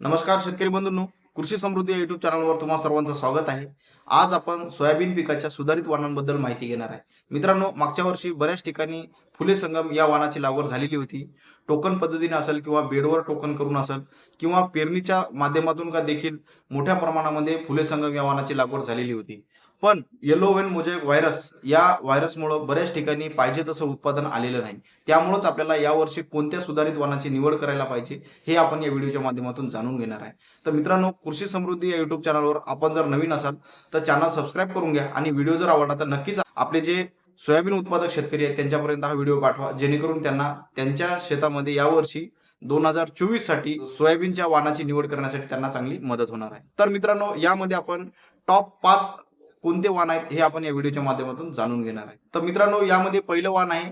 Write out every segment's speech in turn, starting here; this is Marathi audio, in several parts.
नमस्कार शेतकरी बंधूंनो कृषी समृद्धी या युट्यूब चॅनलवर तुम्हाला सर्वांचं स्वागत आहे. आज आपण सोयाबीन पिकाच्या सुधारित वाणांबद्दल माहिती घेणार आहे. मित्रांनो मागच्या वर्षी बऱ्याच ठिकाणी फुले संगम या वाणाची लागवड झालेली होती. टोकन पद्धतीने असेल किंवा बेडवर टोकन करून असेल किंवा पेरणीच्या माध्यमातून का देखील मोठ्या प्रमाणामध्ये फुले संगम या वाणाची लागवड झालेली होती. पण येलो वेन मोजेक व्हायरस या व्हायरसमुळं बऱ्याच ठिकाणी पाहिजे तसं उत्पादन आलेलं नाही. त्यामुळेच आपल्याला यावर्षी कोणत्या सुधारित वाणाची निवड करायला पाहिजे हे आपण या व्हिडिओच्या माध्यमातून जाणून घेणार आहे. तर मित्रांनो कृषी समृद्धी या युट्यूब चॅनलवर आपण जर नवीन असाल तर चॅनल सबस्क्राईब करून घ्या आणि व्हिडिओ जर आवडला तर नक्कीच आपले जे सोयाबीन उत्पादक शेतकरी आहेत त्यांच्यापर्यंत हा व्हिडिओ पाठवा जेणेकरून त्यांना त्यांच्या शेतामध्ये यावर्षी दोन हजार चोवीससाठी सोयाबीनच्या वाणाची निवड करण्यासाठी त्यांना चांगली मदत होणार आहे. तर मित्रांनो यामध्ये आपण टॉप पाच कोणते वाण आहेत हे आपण या व्हिडिओच्या माध्यमातून जाणून घेणार आहे. तर मित्रांनो यामध्ये पहिलं वाहन आहे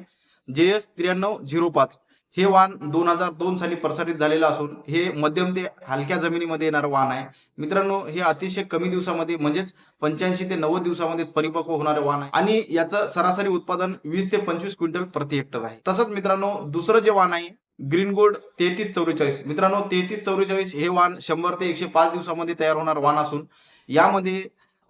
जे एस त्र्याण्णव झिरो पाच. हे वाण दोन हजार दोन साली प्रसारित झालेलं असून हे मध्यम ते हलक्या जमिनीमध्ये येणारं वाहन आहे. मित्रांनो हे अतिशय कमी दिवसामध्ये म्हणजेच पंच्याऐंशी ते नव्वद दिवसामध्ये परिपक्व होणारे वाण आहे. आणि याचं सरासरी उत्पादन वीस ते पंचवीस क्विंटल प्रति हेक्टर आहे. तसंच मित्रांनो दुसरं जे वाण आहे ग्रीन गोल्ड तेहतीस चौवेचाळीस. मित्रांनो तेहतीस चौवेचाळीस हे वाण शंभर ते एकशे पाच दिवसामध्ये तयार होणार वाण असून यामध्ये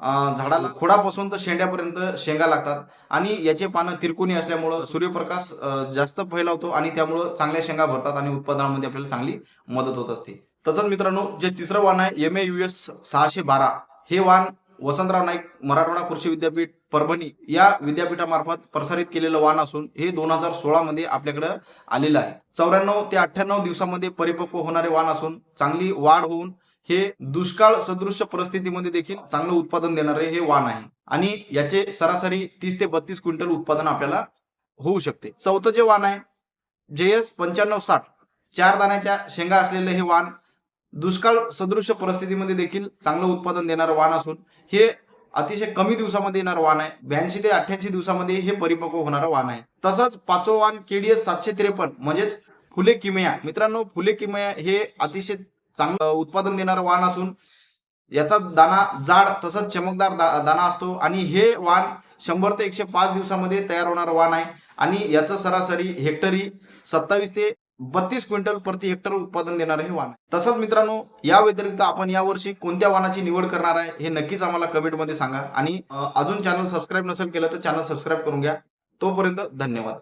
झाडाला खोडापासून तर शेंड्यापर्यंत शेंगा लागतात. आणि याचे पानं तिरकोनी असल्यामुळं सूर्यप्रकाश जास्त फैलावतो आणि त्यामुळं चांगल्या शेंगा भरतात आणि उत्पादनामध्ये आपल्याला चांगली मदत होत असते. तसंच मित्रांनो जे तिसरं वाण आहे एम ए यू एस सहाशे बारा. हे वाण वसंतराव नाईक मराठवाडा कृषी विद्यापीठ परभणी या विद्यापीठामार्फत प्रसारित केलेलं वाण असून हे दोन हजार सोळा मध्ये आपल्याकडे आलेलं आहे. चौऱ्याण्णव ते अठ्ठ्याण्णव दिवसामध्ये परिपक्व होणारे वाण असून चांगली वाढ होऊन हे दुष्काळ सदृश्य परिस्थितीमध्ये देखील चांगलं उत्पादन देणारे हे वाण आहे. आणि याचे सरासरी तीस ते बत्तीस क्विंटल उत्पादन आपल्याला होऊ शकते. चौथं जे वाण आहे जे एस पंच्याण्णव साठ चार दाण्याच्या शेंगा असलेले हे वाण दुष्काळ सदृश्य परिस्थितीमध्ये देखील चांगलं उत्पादन देणारं वाण असून हे अतिशय कमी दिवसामध्ये येणारं वाण आहे. ब्याऐंशी ते अठ्ठ्याऐंशी दिवसामध्ये हे परिपक्व होणारं वाण आहे. तसंच पाचवं वाण केडीएस सातशे त्रेपन्न म्हणजेच फुले किमया. मित्रांनो फुले किमया हे अतिशय चांगलं उत्पादन देणारं वाहन असून याचा दाना जाड तसंच चमकदार दाना असतो. आणि हे वाहन शंभर ते एकशे पाच दिवसामध्ये तयार होणारं वाहन आहे. आणि याचं सरासरी हेक्टरी सत्तावीस ते बत्तीस क्विंटल प्रति हेक्टर उत्पादन देणारे हे वाहन आहे. तसंच मित्रांनो या व्यतिरिक्त आपण यावर्षी कोणत्या वाहनाची निवड करणार आहे हे नक्कीच आम्हाला कमेंटमध्ये सांगा. आणि अजून चॅनल सबस्क्राईब नसेल केलं तर चॅनल सबस्क्राईब करून घ्या. तोपर्यंत धन्यवाद.